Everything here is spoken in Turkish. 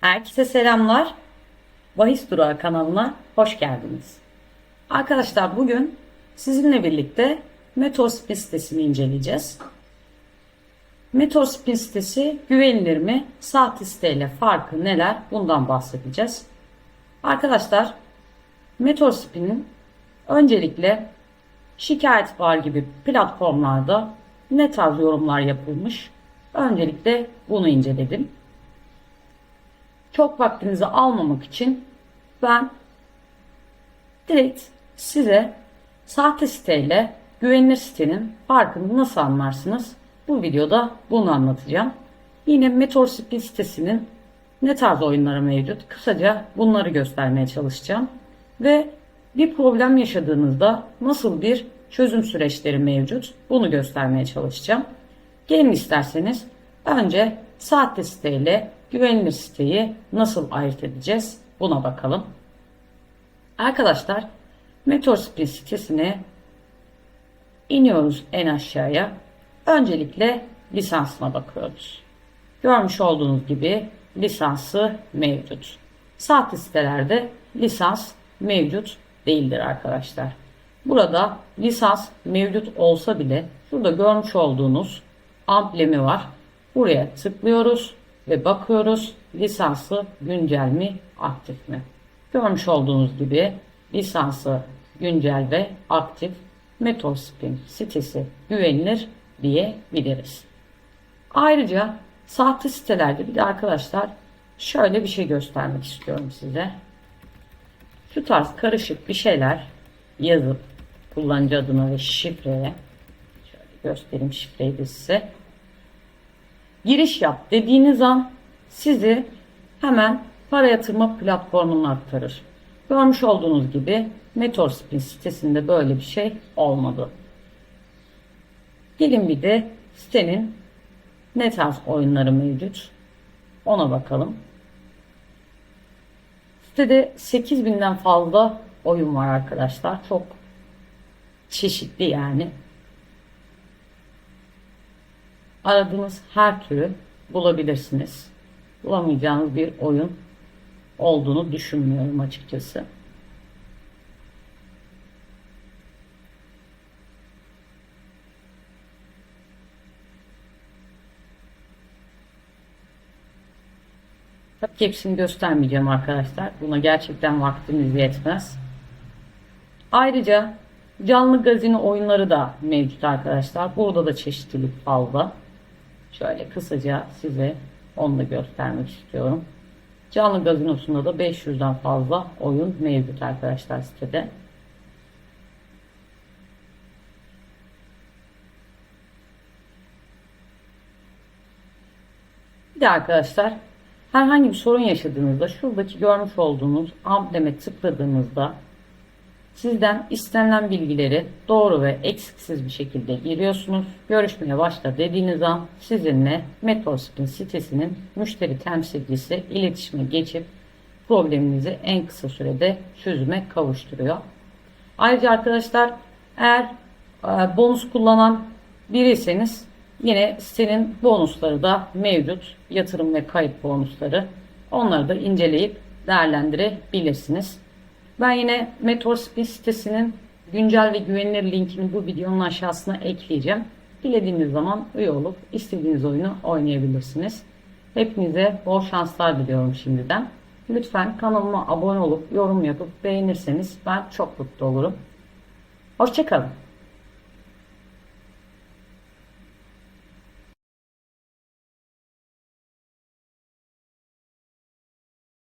Herkese selamlar. Bahis Durağı kanalına hoş geldiniz. Arkadaşlar bugün sizinle birlikte Metorspin sitesini inceleyeceğiz. Metorspin sitesi güvenilir mi? Sahte siteyle farkı neler? Bundan bahsedeceğiz. Arkadaşlar Metorspin'in öncelikle şikayet var gibi platformlarda ne tarz yorumlar yapılmış? Öncelikle bunu inceledim. Çok vaktinizi almamak için ben direkt size sahte siteyle güvenilir sitenin farkını nasıl anlarsınız? Bu videoda bunu anlatacağım. Yine Meteorspin sitesinin ne tarz oyunları mevcut? Kısaca bunları göstermeye çalışacağım. Ve bir problem yaşadığınızda nasıl bir çözüm süreçleri mevcut? Bunu göstermeye çalışacağım. Gelin isterseniz önce sahte siteyle güvenilir siteyi nasıl ayırt edeceğiz? Buna bakalım. Arkadaşlar Meteorspin sitesine iniyoruz en aşağıya. Öncelikle lisansına bakıyoruz. Görmüş olduğunuz gibi lisansı mevcut. Sahte sitelerde lisans mevcut değildir arkadaşlar. Burada lisans mevcut olsa bile şurada görmüş olduğunuz amblemi var. Buraya tıklıyoruz ve bakıyoruz lisansı güncel mi aktif mi? Görmüş olduğunuz gibi lisansı güncel ve aktif Metorspin sitesi güvenilir diyebiliriz. Ayrıca sahte sitelerde bir de arkadaşlar şöyle bir şey göstermek istiyorum size. Şu tarz karışık bir şeyler yazıp kullanıcı adına ve şifreye şöyle göstereyim şifreyi de size. Giriş yap dediğiniz an sizi hemen para yatırma platformuna aktarır. Görmüş olduğunuz gibi Metorspin sitesinde böyle bir şey olmadı. Gelin bir de sitenin ne tarz oyunları mevcut ona bakalım. Sitede 8000'den fazla oyun var arkadaşlar. Çok çeşitli yani. Aradığınız her türü bulabilirsiniz. Bulamayacağınız bir oyun olduğunu düşünmüyorum açıkçası. Tabii ki hepsini göstermeyeceğim arkadaşlar. Buna gerçekten vaktimiz yetmez. Ayrıca canlı gazino oyunları da mevcut arkadaşlar. Burada da çeşitlilik fazla. Şöyle kısaca size onu da göstermek istiyorum. Canlı gazinosunda da 500'den fazla oyun mevcut arkadaşlar sitede. Bir de arkadaşlar herhangi bir sorun yaşadığınızda şuradaki görmüş olduğunuz ambleme tıkladığınızda sizden istenilen bilgileri doğru ve eksiksiz bir şekilde giriyorsunuz. Görüşmeye başla dediğiniz an sizinle Metrospin sitesinin müşteri temsilcisi iletişime geçip probleminizi en kısa sürede çözüme kavuşturuyor. Ayrıca arkadaşlar eğer e, bonus kullanan biriyseniz yine sitenin bonusları da mevcut. Yatırım ve kayıt bonusları. Onları da inceleyip değerlendirebilirsiniz. Ben yine Metorspin sitesinin güncel ve güvenilir linkini bu videonun aşağısına ekleyeceğim. Dilediğiniz zaman üye olup istediğiniz oyunu oynayabilirsiniz. Hepinize bol şanslar diliyorum şimdiden. Lütfen kanalıma abone olup yorum yapıp beğenirseniz ben çok mutlu olurum. Hoşçakalın.